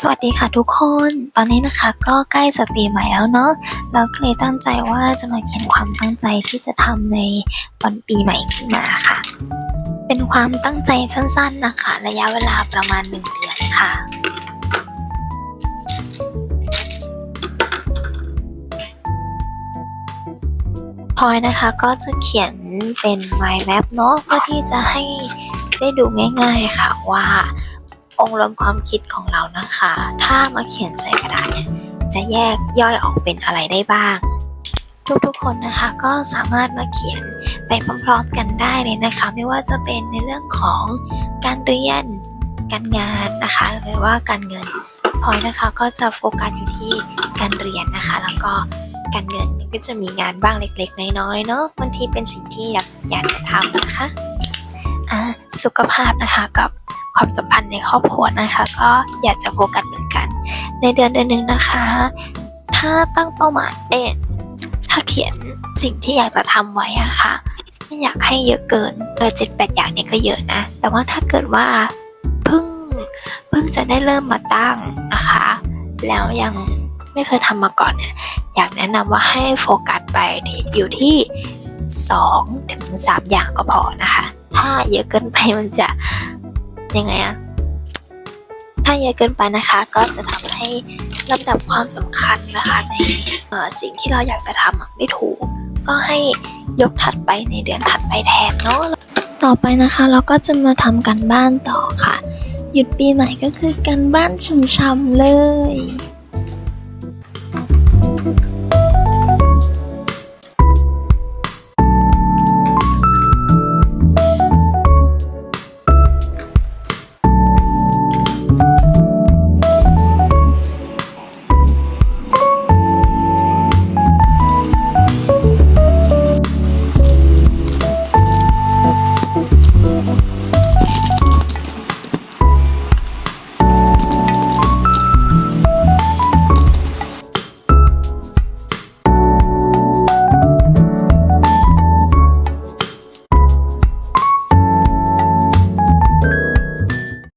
สวัสดีค่ะทุกคน ตอนนี้นะคะก็ใกล้จะปีใหม่แล้วเนาะเราก็เลยตั้งใจว่าจะมาเขียนความตั้งใจที่จะทำในวันปีใหม่ขึ้นมาค่ะ เป็นความตั้งใจสั้นๆนะคะ ระยะเวลาประมาณ 1 เดือนค่ะ พอยนะคะก็จะเขียนเป็น mind map เนาะเพื่อที่จะให้ได้ดูง่าย ๆค่ะว่า องค์รวมความคิดของเรานะคะ ถ้ามาเขียนใส่กระดาษ จะแยกย่อยออกเป็นอะไรได้บ้าง ทุกๆคนนะคะก็สามารถมาเขียนไปพร้อมๆกันได้เลยนะคะ ไม่ว่าจะเป็นในเรื่องของการเรียน การงานนะคะหรือว่าการเงินพอยนะคะก็จะโฟกัสอยู่ที่การเรียนนะคะ แล้วก็การเงินมันก็จะมีงานบ้างเล็กๆ น้อยๆเนาะบางทีเป็นสิ่งที่อยากอยากจะทำนะคะอ่าสุขภาพนะคะกับ ความสัมพันธ์ในครอบครัวนะคะ ก็อยากจะโฟกัสเหมือนกัน ในเดือนเดือนหนึ่งนะคะ ถ้าตั้งเป้าหมายเอ๊ะถ้าเขียนสิ่งที่อยากจะทำไว้อะค่ะ ไม่อยากให้เยอะเกินเออเจ็ดแปดอย่างนี้ก็เยอะนะ แต่ว่าถ้าเกิดว่าเพิ่งเพิ่งจะได้เริ่มมาตั้งนะคะ แล้วยังไม่เคยทำมาก่อนเนี่ยอยากแนะนำว่าให้โฟกัสไปอยู่ที่2ถึง3อย่างก็พอนะคะ ถ้าเยอะเกินไปมันจะ ยังไงอะถ้าเยอะเกินไปนะคะ ก็จะทำให้ลำดับความสำคัญนะคะในสิ่งที่เราอยากจะทำไม่ถูก ก็ให้ยกถัดไปในเดือนถัดไปแทนเนาะต่อไปนะคะเราก็จะมาทำกันบ้านต่อค่ะ หยุดปีใหม่ก็คือการบ้านช่ำๆเลย